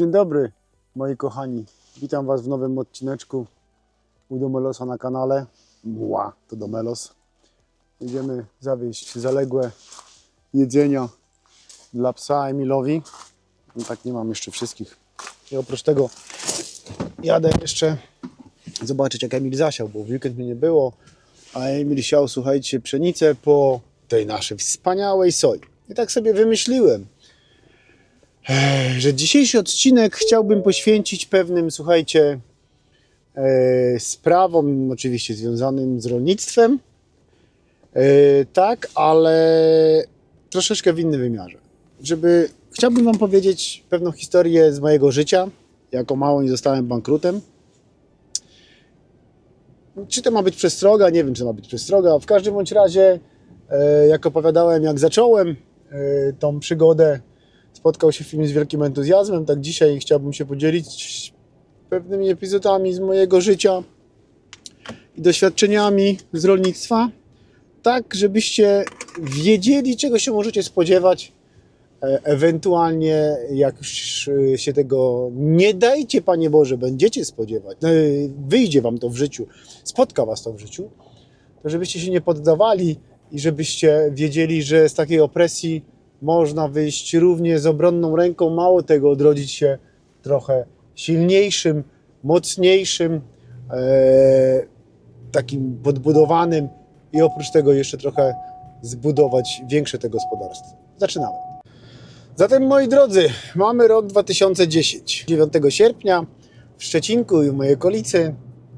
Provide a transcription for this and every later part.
Dzień dobry, moi kochani. Witam Was w nowym odcineczku u Domelosa na kanale. Mła, to Domelos. Będziemy zawieźć zaległe jedzenia dla psa Emilowi. No tak, nie mam jeszcze wszystkich. I oprócz tego jadę jeszcze zobaczyć, jak Emil zasiał, bo w weekend mnie nie było, a Emil siał, słuchajcie, pszenicę po tej naszej wspaniałej soi. I tak sobie wymyśliłem, że dzisiejszy odcinek chciałbym poświęcić pewnym, słuchajcie, e, sprawom, oczywiście związanym z rolnictwem, e, tak, ale troszeczkę w innym wymiarze. Żeby, chciałbym Wam powiedzieć pewną historię z mojego życia. Jako mało nie zostałem bankrutem. Czy to ma być przestroga? Nie wiem, czy ma być przestroga. W każdym bądź razie, e, jak opowiadałem, jak zacząłem tą przygodę, spotkał się film z wielkim entuzjazmem. Tak dzisiaj chciałbym się podzielić pewnymi epizodami z mojego życia i doświadczeniami z rolnictwa, tak żebyście wiedzieli, czego się możecie spodziewać. E, Ewentualnie, jak już się tego nie dajcie, Panie Boże, będziecie spodziewać, e, wyjdzie Wam to w życiu, spotka Was to w życiu, to żebyście się nie poddawali i żebyście wiedzieli, że z takiej opresji można wyjść równie z obronną ręką, mało tego, odrodzić się trochę silniejszym, mocniejszym, e, takim podbudowanym i oprócz tego jeszcze trochę zbudować większe te gospodarstwo. Zaczynamy. Zatem moi drodzy, mamy rok 2010. 9 sierpnia w Szczecinku i w mojej okolicy,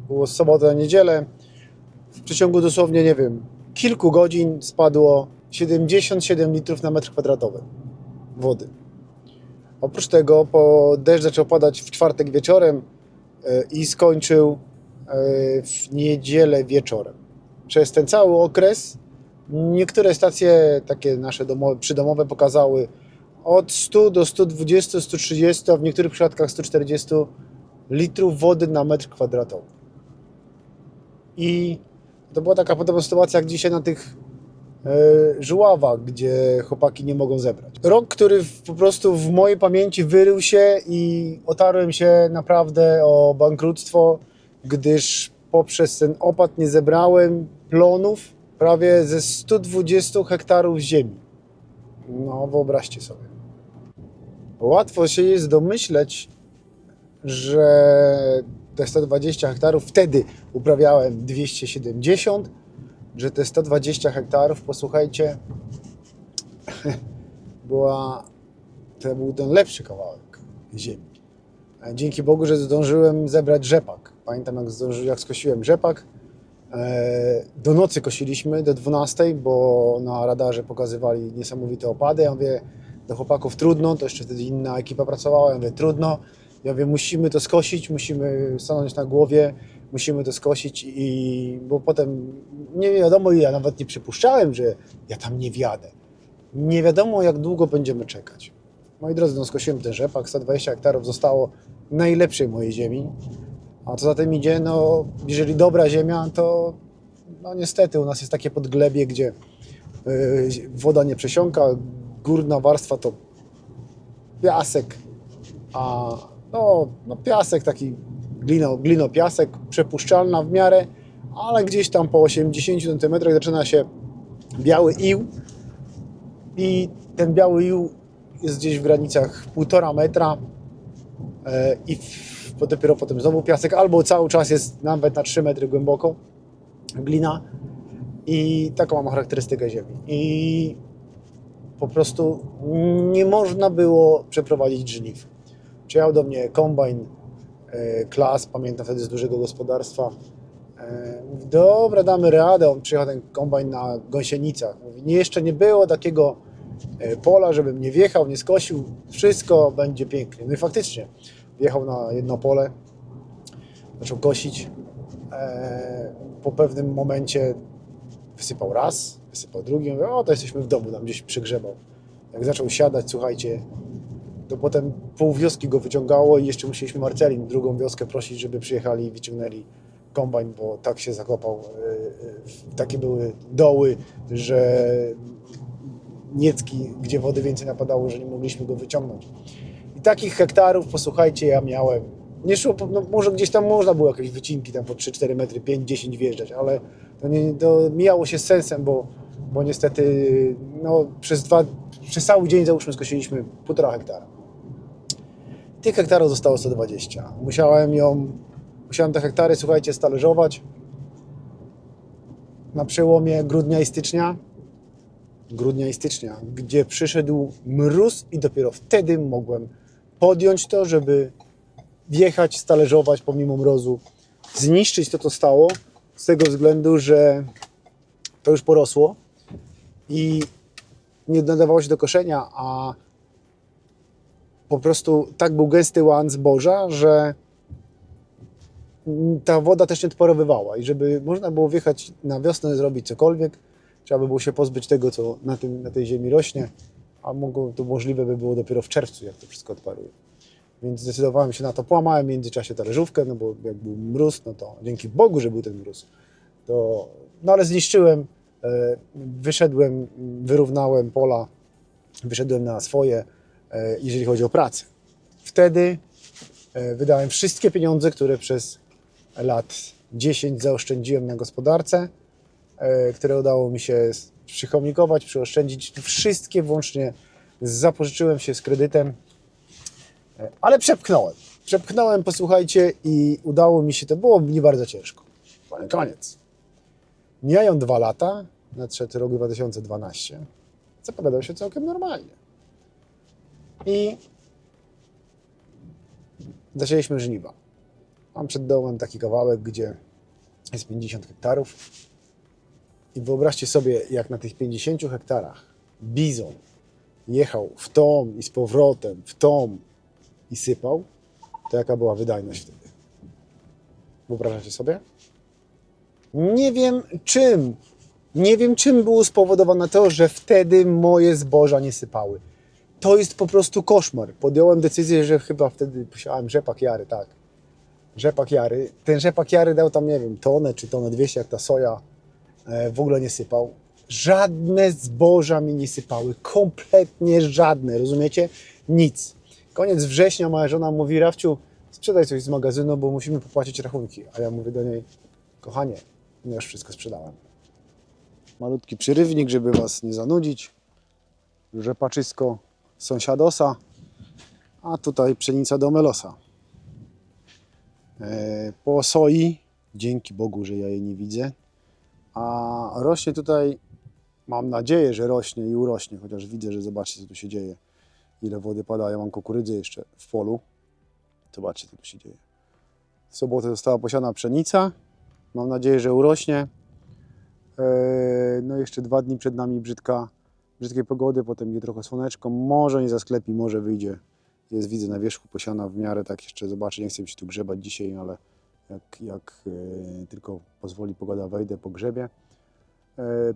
było sobota niedzielę, w przeciągu dosłownie, nie wiem, kilku godzin spadło 77 litrów na metr kwadratowy wody. Oprócz tego po deszcz zaczął padać w czwartek wieczorem e, i skończył e, w niedzielę wieczorem. Przez ten cały okres niektóre stacje takie nasze domowe, przydomowe pokazały od 100 do 120, 130, a w niektórych przypadkach 140 litrów wody na metr kwadratowy. I to była taka podobna sytuacja jak dzisiaj na tych e, żuławach, gdzie chłopaki nie mogą zebrać. Rok, który po prostu w mojej pamięci wyrył się i otarłem się naprawdę o bankructwo, gdyż poprzez ten opad nie zebrałem plonów prawie ze 120 hektarów ziemi. No, wyobraźcie sobie. Łatwo się jest domyśleć, że te 120 hektarów wtedy uprawiałem 270, że te 120 hektarów, posłuchajcie, była, to był ten lepszy kawałek ziemi. E, Dzięki Bogu, że zdążyłem zebrać rzepak. Pamiętam, jak, zdąży, jak skosiłem rzepak. E, Do nocy kosiliśmy, do 12, bo na radarze pokazywali niesamowite opady. Ja mówię, do chłopaków trudno, to jeszcze wtedy inna ekipa pracowała. Ja mówię, trudno. Ja mówię, musimy to skosić, musimy stanąć na głowie, musimy to skosić i bo potem nie wiadomo, ja nawet nie przypuszczałem, że ja tam nie wjadę. Nie wiadomo, jak długo będziemy czekać. Moi drodzy, no skosiłem ten rzepak, 120 hektarów zostało najlepszej mojej ziemi. A co za tym idzie, no jeżeli dobra ziemia, to no niestety u nas jest takie podglebie, gdzie yy, woda nie przesiąka, górna warstwa to piasek, a no, no piasek taki glino, glino-piasek, przepuszczalna w miarę, ale gdzieś tam po 80 cm zaczyna się biały ił i ten biały ił jest gdzieś w granicach 1,5 metra e, i dopiero potem znowu piasek, albo cały czas jest nawet na 3 metry głęboko glina i taką mam charakterystykę ziemi. I po prostu nie można było przeprowadzić żniw. Przyjechał do mnie kombajn e, klas, pamiętam wtedy z dużego gospodarstwa. E, mówi, dobra, damy radę. On przyjechał ten kombajn na gąsienicach. Mówi, nie, jeszcze nie było takiego e, pola, żebym nie wjechał, nie skosił. Wszystko będzie pięknie. No i faktycznie wjechał na jedno pole, zaczął kosić. Po pewnym momencie wysypał raz, wysypał drugi. O, to jesteśmy w domu, tam gdzieś przygrzebał. Jak zaczął siadać, słuchajcie, to potem pół wioski go wyciągało i jeszcze musieliśmy Marcelin, drugą wioskę prosić, żeby przyjechali i wyciągnęli kombajn, bo tak się zakopał. e, e, Takie były doły, że niecki, gdzie wody więcej napadało, że nie mogliśmy go wyciągnąć. I takich hektarów, posłuchajcie, ja miałem. Nie szło, no może gdzieś tam można było jakieś wycinki tam po 3-4 metry, 5-10 wjeżdżać, ale to, nie, to mijało się z sensem, bo, bo niestety no, przez, dwa, przez cały dzień załóżmy skosiliśmy półtora hektara. Tych hektarów zostało 120. Musiałem ją, musiałem te hektary, słuchajcie, stalerzować na przełomie grudnia i stycznia. Grudnia i stycznia, gdzie przyszedł mróz i dopiero wtedy mogłem podjąć to, żeby wjechać, stalerzować pomimo mrozu, zniszczyć to, co stało, z tego względu, że to już porosło i nie nadawało się do koszenia, a po prostu tak był gęsty łan zboża, że ta woda też nie odparowywała i żeby można było wjechać na wiosnę, zrobić cokolwiek, trzeba by było się pozbyć tego, co na, tym, na tej ziemi rośnie, a mogło, to możliwe by było dopiero w czerwcu, jak to wszystko odparuje. Więc zdecydowałem się na to, połamałem w międzyczasie talerzówkę, no bo jak był mróz, no to dzięki Bogu, że był ten mróz, to, no ale zniszczyłem, e, wyszedłem, wyrównałem pola, wyszedłem na swoje, jeżeli chodzi o pracę. Wtedy e, wydałem wszystkie pieniądze, które przez lat 10 zaoszczędziłem na gospodarce, e, które udało mi się przychomikować, przyoszczędzić. Wszystkie włącznie zapożyczyłem się z kredytem, e, ale przepchnąłem. Przepchnąłem, posłuchajcie, i udało mi się, to było nie bardzo ciężko. Ale koniec. Mijają dwa lata, nadszedł rok 2012, zapowiadał się całkiem normalnie. I zaczęliśmy żniwa. Mam przed domem taki kawałek, gdzie jest 50 hektarów. I wyobraźcie sobie, jak na tych 50 hektarach bizon jechał w tom i z powrotem, w tom i sypał, to jaka była wydajność wtedy? Wyobrażacie sobie? Nie wiem czym, nie wiem czym było spowodowane to, że wtedy moje zboża nie sypały. To jest po prostu koszmar. Podjąłem decyzję, że chyba wtedy posiałem rzepak jary, tak rzepak jary. Ten rzepak jary dał tam, nie wiem, tonę czy tonę 200, jak ta soja e, w ogóle nie sypał. Żadne zboża mi nie sypały, kompletnie żadne, rozumiecie? Nic. Koniec września moja żona mówi, Rafciu, sprzedaj coś z magazynu, bo musimy popłacić rachunki. A ja mówię do niej, kochanie, już wszystko sprzedałem. Malutki przyrywnik, żeby Was nie zanudzić. Rzepaczysko sąsiadosa, a tutaj pszenica do melosa. E, po soi, dzięki Bogu, że ja jej nie widzę, a rośnie tutaj, mam nadzieję, że rośnie i urośnie, chociaż widzę, że zobaczcie, co tu się dzieje. Ile wody pada, ja mam kukurydzę jeszcze w polu. Zobaczcie, co tu się dzieje. W sobotę została posiana pszenica, mam nadzieję, że urośnie. E, No jeszcze dwa dni przed nami brzydka, brzydkiej pogody, potem będzie trochę słoneczko, może nie zasklepi, może wyjdzie jest, widzę na wierzchu posiana w miarę tak jeszcze zobaczę, nie chcę się tu grzebać dzisiaj, ale jak, jak e, tylko pozwoli pogoda, wejdę po grzebie.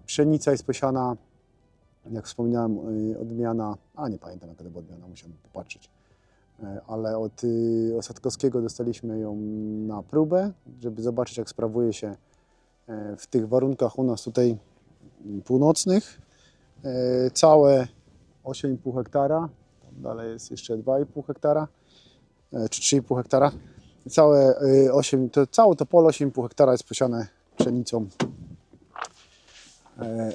Pszenica jest posiana, jak wspominałem, e, odmiana, a nie pamiętam jaka to była odmiana, musiałem popatrzeć, e, ale od y, Osadkowskiego dostaliśmy ją na próbę, żeby zobaczyć jak sprawuje się w tych warunkach u nas tutaj północnych. E, Całe 8,5 hektara, dalej jest jeszcze 2,5 hektara, e, czy 3,5 hektara. Całe, y, 8, to, całe to pole 8,5 hektara jest posiane pszenicą. E,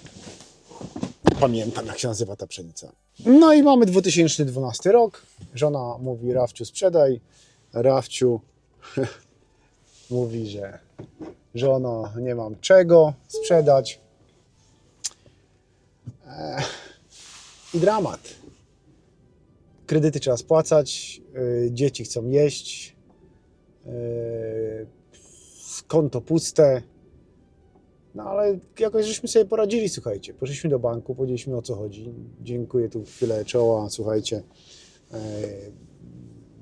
Pamiętam, jak się nazywa ta pszenica. No i mamy 2012 rok. Żona mówi, Rafciu, sprzedaj. Rafciu mówi, że żono, nie mam czego sprzedać. E, I dramat kredyty trzeba spłacać, y, dzieci chcą jeść, y, konto puste. No ale jakoś żeśmy sobie poradzili, słuchajcie. Poszliśmy do banku, powiedzieliśmy o co chodzi. Dziękuję tu chwilę czoła, słuchajcie,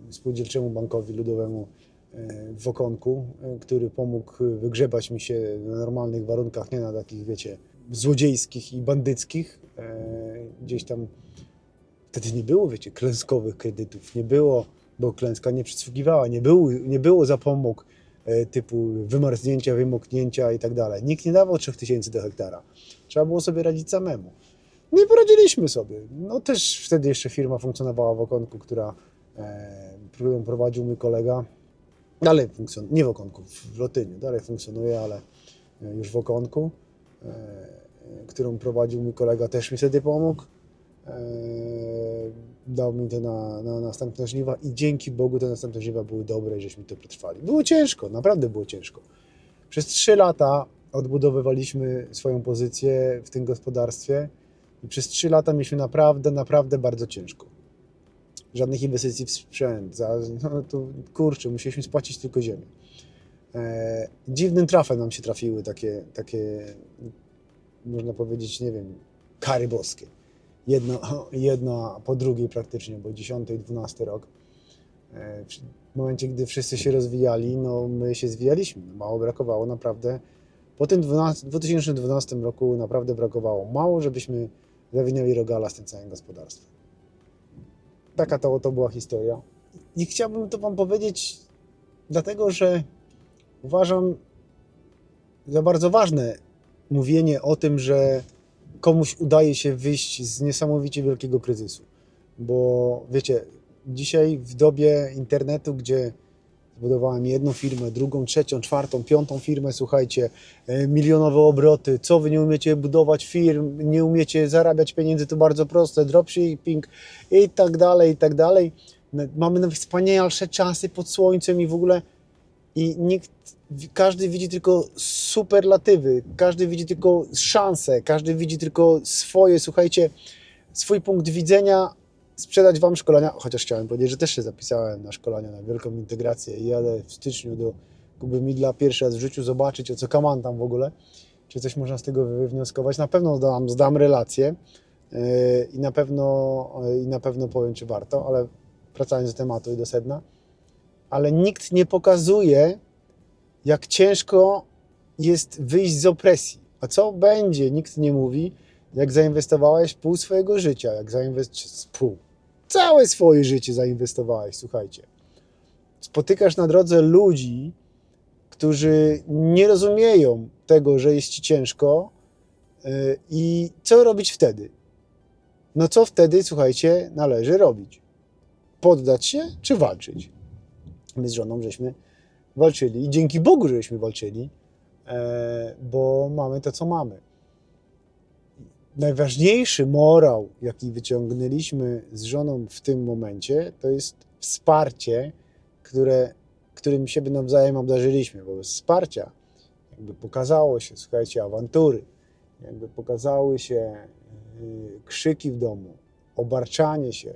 spółdzielczemu bankowi ludowemu w Okonku, który pomógł wygrzebać mi się na normalnych warunkach, nie na takich, wiecie, złodziejskich i bandyckich. Y, Gdzieś tam Wtedy nie było, wiecie, klęskowych kredytów, nie było, bo klęska nie przysługiwała, nie było, nie było zapomóg e, typu wymarznięcia, wymoknięcia i tak dalej. Nikt nie dawał 3000 do hektara. Trzeba było sobie radzić samemu. No i poradziliśmy sobie. No też wtedy jeszcze firma funkcjonowała w Okonku, która e, prowadził mój kolega. Dalej funkcjonuje, nie w Okonku, w Lotyniu, dalej funkcjonuje, ale e, już w Okonku, e, e, którą prowadził mój kolega, też mi wtedy pomógł. E, Dał mi to na, na następne żniwa i dzięki Bogu te następne żniwa były dobre i żeśmy to przetrwali. Było ciężko, naprawdę było ciężko. Przez trzy lata odbudowywaliśmy swoją pozycję w tym gospodarstwie i przez trzy lata mieliśmy naprawdę, naprawdę bardzo ciężko. Żadnych inwestycji w sprzęt, za, no to kurczę, musieliśmy spłacić tylko ziemię. E, dziwnym trafem nam się trafiły takie, takie, można powiedzieć, nie wiem, kary boskie. Jedno, jedna po drugiej praktycznie, bo 10 i 12 rok. W momencie, gdy wszyscy się rozwijali, no my się zwijaliśmy. Mało brakowało naprawdę. Po tym 12, 2012 roku naprawdę brakowało mało, żebyśmy zawinęli rogala z tym całym gospodarstwem. Taka to, to była historia. I chciałbym to Wam powiedzieć, dlatego że uważam za bardzo ważne mówienie o tym, że komuś udaje się wyjść z niesamowicie wielkiego kryzysu. Bo wiecie, dzisiaj w dobie internetu, gdzie zbudowałem jedną firmę, drugą, trzecią, czwartą, piątą firmę, słuchajcie, e, milionowe obroty, co wy nie umiecie budować firm, nie umiecie zarabiać pieniędzy, to bardzo proste, dropshipping i tak dalej, i tak dalej. Mamy nawet wspanialsze czasy pod słońcem i w ogóle i nikt, każdy widzi tylko superlatywy, każdy widzi tylko szanse, każdy widzi tylko swoje, słuchajcie, swój punkt widzenia, sprzedać Wam szkolenia, chociaż chciałem powiedzieć, że też się zapisałem na szkolenia, na wielką integrację i jadę w styczniu do Kuby Midla pierwszy raz w życiu zobaczyć, o co kaman tam w ogóle, czy coś można z tego wywnioskować. Na pewno zdam, zdam relację yy, i na pewno, yy, i na pewno powiem, czy warto, ale wracając do tematu i do sedna, ale nikt nie pokazuje, jak ciężko jest wyjść z opresji. A co będzie, nikt nie mówi, jak zainwestowałeś pół swojego życia, jak zainwestowałeś pół, całe swoje życie zainwestowałeś, słuchajcie. Spotykasz na drodze ludzi, którzy nie rozumieją tego, że jest ci ciężko yy, i co robić wtedy? No co wtedy, słuchajcie, należy robić? Poddać się czy walczyć? My z żoną żeśmy walczyli i dzięki Bogu, żeśmy walczyli, e, bo mamy to, co mamy. Najważniejszy morał, jaki wyciągnęliśmy z żoną w tym momencie, to jest wsparcie, które, którym siebie nawzajem obdarzyliśmy. Bo bez wsparcia jakby pokazało się, słuchajcie, awantury, jakby pokazały się y, krzyki w domu, obarczanie się,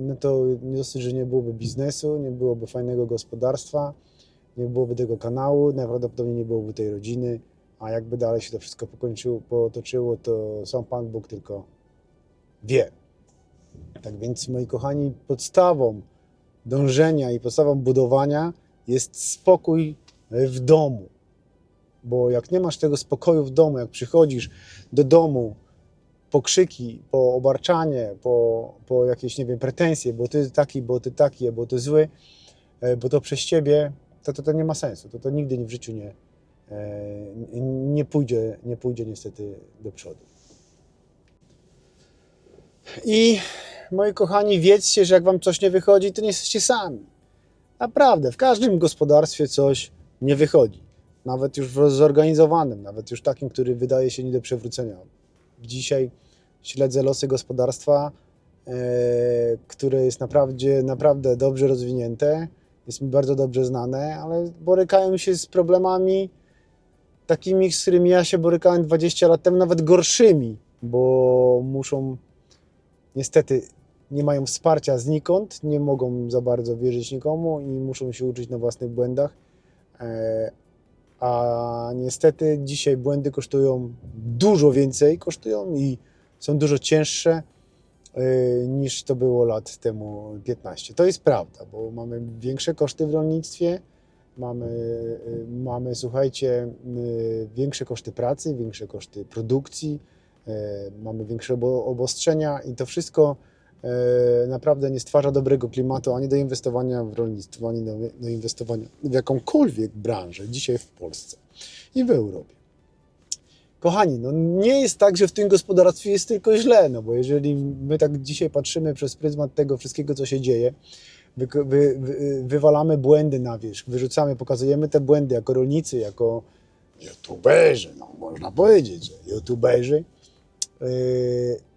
no to nie dosyć, że nie byłoby biznesu, nie byłoby fajnego gospodarstwa, nie byłoby tego kanału, najprawdopodobniej nie byłoby tej rodziny, a jakby dalej się to wszystko pokończyło, potoczyło, to sam Pan Bóg tylko wie. Tak więc, moi kochani, podstawą dążenia i podstawą budowania jest spokój w domu. Bo jak nie masz tego spokoju w domu, jak przychodzisz do domu po krzyki, po obarczanie, po, po jakieś, nie wiem, pretensje, bo ty taki, bo ty taki, bo ty zły, e, bo to przez ciebie, to, to, to nie ma sensu. To, to nigdy w życiu nie, e, nie, pójdzie, nie pójdzie niestety do przodu. I moi kochani, wiedzcie, że jak wam coś nie wychodzi, to nie jesteście sami. Naprawdę, w każdym gospodarstwie coś nie wychodzi. Nawet już w zorganizowanym, nawet już takim, który wydaje się nie do przewrócenia. Dzisiaj śledzę losy gospodarstwa, e, które jest naprawdę, naprawdę dobrze rozwinięte, jest mi bardzo dobrze znane, ale borykają się z problemami takimi, z którymi ja się borykałem 20 lat temu, nawet gorszymi, bo muszą niestety nie mają wsparcia znikąd, nie mogą za bardzo wierzyć nikomu i muszą się uczyć na własnych błędach. E, A niestety dzisiaj błędy kosztują dużo więcej, kosztują i są dużo cięższe y, niż to było lat temu 15. To jest prawda, bo mamy większe koszty w rolnictwie, mamy, y, mamy słuchajcie, y, większe koszty pracy, większe koszty produkcji, mamy większe obo- obostrzenia i to wszystko naprawdę nie stwarza dobrego klimatu ani do inwestowania w rolnictwo, ani do inwestowania w jakąkolwiek branżę dzisiaj w Polsce i w Europie. Kochani, no nie jest tak, że w tym gospodarstwie jest tylko źle, no bo jeżeli my tak dzisiaj patrzymy przez pryzmat tego wszystkiego, co się dzieje, wy, wy, wy, wywalamy błędy na wierzch, wyrzucamy, pokazujemy te błędy jako rolnicy, jako youtuberzy, no można powiedzieć, że youtuberzy, yy,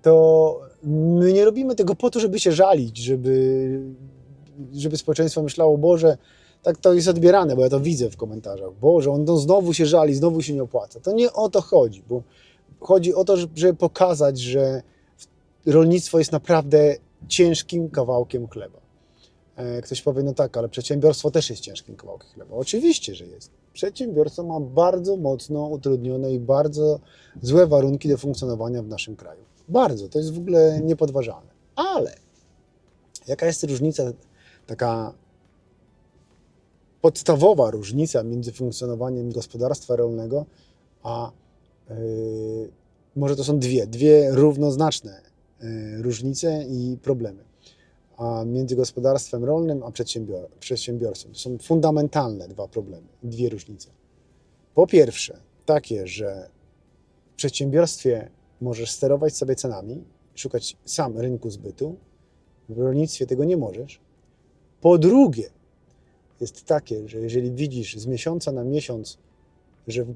to my nie robimy tego po to, żeby się żalić, żeby, żeby społeczeństwo myślało, Boże, tak to jest odbierane, bo ja to widzę w komentarzach. Boże, on no znowu się żali, znowu się nie opłaca. To nie o to chodzi, bo chodzi o to, żeby pokazać, że rolnictwo jest naprawdę ciężkim kawałkiem chleba. E, Ktoś powie, no tak, ale przedsiębiorstwo też jest ciężkim kawałkiem chleba. Oczywiście, że jest. Przedsiębiorstwo ma bardzo mocno utrudnione i bardzo złe warunki do funkcjonowania w naszym kraju. Bardzo, to jest w ogóle niepodważalne. Ale jaka jest różnica, taka podstawowa różnica między funkcjonowaniem gospodarstwa rolnego, a yy, może to są dwie, dwie równoznaczne yy, różnice i problemy. A między gospodarstwem rolnym a przedsiębior przedsiębiorstwem. To są fundamentalne dwa problemy, dwie różnice. Po pierwsze, takie, że w przedsiębiorstwie możesz sterować sobie cenami, szukać sam rynku zbytu, w rolnictwie tego nie możesz. Po drugie, jest takie, że jeżeli widzisz z miesiąca na miesiąc, że w,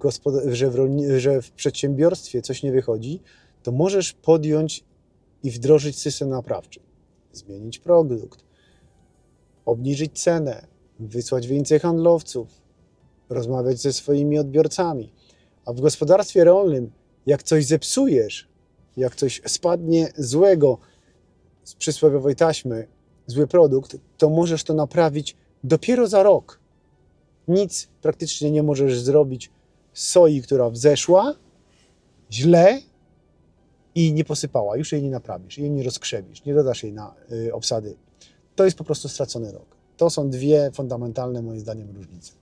że w, że w przedsiębiorstwie coś nie wychodzi, to możesz podjąć i wdrożyć system naprawczy. Zmienić produkt, obniżyć cenę, wysłać więcej handlowców, rozmawiać ze swoimi odbiorcami. A w gospodarstwie rolnym, jak coś zepsujesz, jak coś spadnie złego z przysłowiowej taśmy, zły produkt, to możesz to naprawić dopiero za rok. Nic praktycznie nie możesz zrobić soi, która wzeszła źle i nie posypała. Już jej nie naprawisz, jej nie rozkrzewisz, nie dodasz jej na y, obsady. To jest po prostu stracony rok. To są dwie fundamentalne, moim zdaniem, różnice.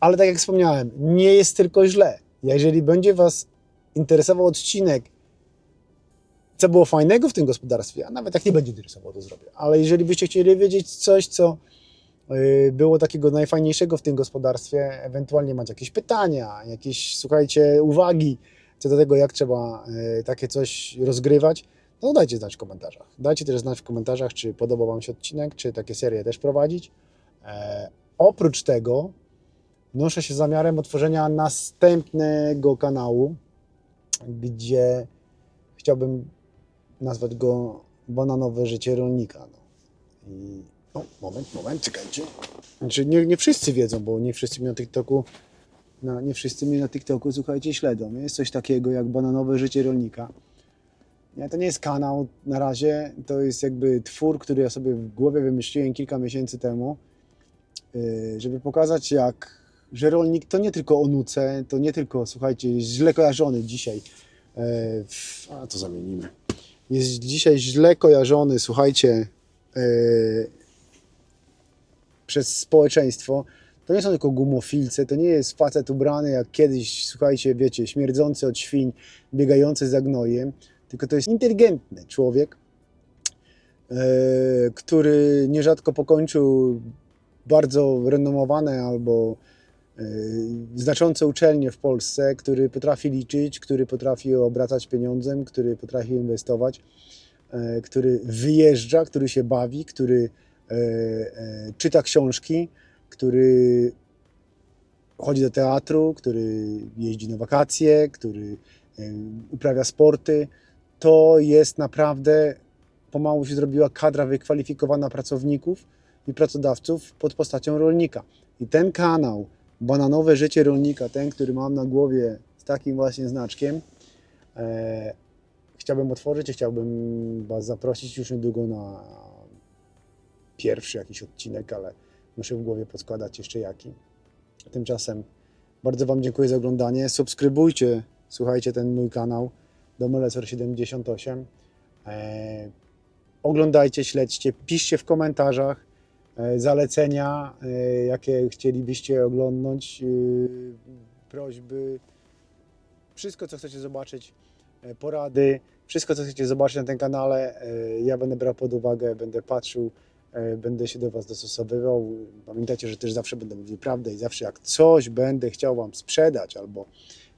Ale tak jak wspomniałem, nie jest tylko źle. Jeżeli będzie Was interesował odcinek, co było fajnego w tym gospodarstwie, a nawet jak nie będzie interesował, to zrobię. Ale jeżeli byście chcieli wiedzieć coś, co było takiego najfajniejszego w tym gospodarstwie, ewentualnie macie jakieś pytania, jakieś, słuchajcie, uwagi co do tego, jak trzeba y, takie coś rozgrywać, no dajcie znać w komentarzach. Dajcie też znać w komentarzach, czy podobał Wam się odcinek, czy takie serie też prowadzić. E, oprócz tego noszę się zamiarem otworzenia następnego kanału, gdzie chciałbym nazwać go Bananowe życie rolnika. No. I, no, moment, moment, czekajcie. Znaczy, nie, nie wszyscy wiedzą, bo nie wszyscy mnie na TikToku, no, nie wszyscy mnie na TikToku, słuchajcie, śledzą. Jest coś takiego jak Bananowe życie rolnika. Nie, to nie jest kanał na razie, to jest jakby twór, który ja sobie w głowie wymyśliłem kilka miesięcy temu, yy, żeby pokazać jak, że rolnik to nie tylko o nuce, to nie tylko, słuchajcie, źle kojarzony dzisiaj. W- a to zamienimy. Jest dzisiaj źle kojarzony, słuchajcie, yy, przez społeczeństwo. To nie są tylko gumofilce, to nie jest facet ubrany jak kiedyś, słuchajcie, wiecie, śmierdzący od świń, biegający za gnojem, tylko to jest inteligentny człowiek, e, który nierzadko pokończył bardzo renomowane albo e, znaczące uczelnie w Polsce, który potrafi liczyć, który potrafi obracać pieniądzem, który potrafi inwestować, e, który wyjeżdża, który się bawi, który czyta książki, który chodzi do teatru, który jeździ na wakacje, który e, uprawia sporty. To jest naprawdę, pomału się zrobiła kadra wykwalifikowana pracowników i pracodawców pod postacią rolnika. I ten kanał, Bananowe Życie Rolnika, ten, który mam na głowie z takim właśnie znaczkiem, e, chciałbym otworzyć i chciałbym Was zaprosić już niedługo na pierwszy jakiś odcinek, ale muszę w głowie podskładać jeszcze jaki. Tymczasem bardzo Wam dziękuję za oglądanie. Subskrybujcie, słuchajcie ten mój kanał Domelecor78. E, oglądajcie, śledźcie, piszcie w komentarzach e, zalecenia, e, jakie chcielibyście oglądnąć, e, prośby, wszystko, co chcecie zobaczyć, e, porady, wszystko, co chcecie zobaczyć na tym kanale, e, ja będę brał pod uwagę, będę patrzył, będę się do Was dostosowywał. Pamiętajcie, że też zawsze będę mówił prawdę i zawsze jak coś będę chciał Wam sprzedać albo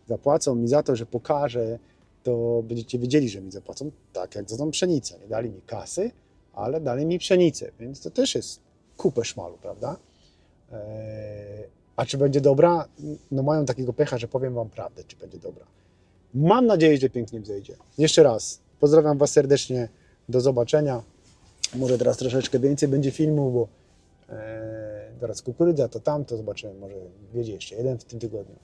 zapłacą mi za to, że pokażę, to będziecie wiedzieli, że mi zapłacą tak jak za tą pszenicę. Nie dali mi kasy, ale dali mi pszenicę, więc to też jest kupę szmalu, prawda? Eee, a czy będzie dobra? No mają takiego pecha, że powiem Wam prawdę, czy będzie dobra. Mam nadzieję, że pięknie wzejdzie. Jeszcze raz, pozdrawiam Was serdecznie, do zobaczenia. Może teraz troszeczkę więcej będzie filmów, bo e, teraz kukurydza, to tamto, zobaczymy, może wiedzie jeszcze jeden w tym tygodniu.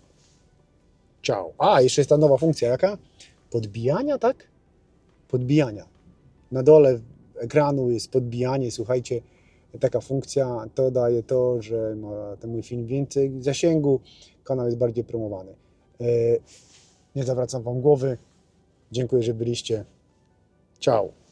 Ciao. A, jeszcze jest ta nowa funkcja, jaka? Podbijania, tak? Podbijania. Na dole ekranu jest podbijanie, słuchajcie, taka funkcja, to daje to, że ma ten mój film więcej zasięgu, kanał jest bardziej promowany. E, Nie zawracam Wam głowy. Dziękuję, że byliście. Ciao.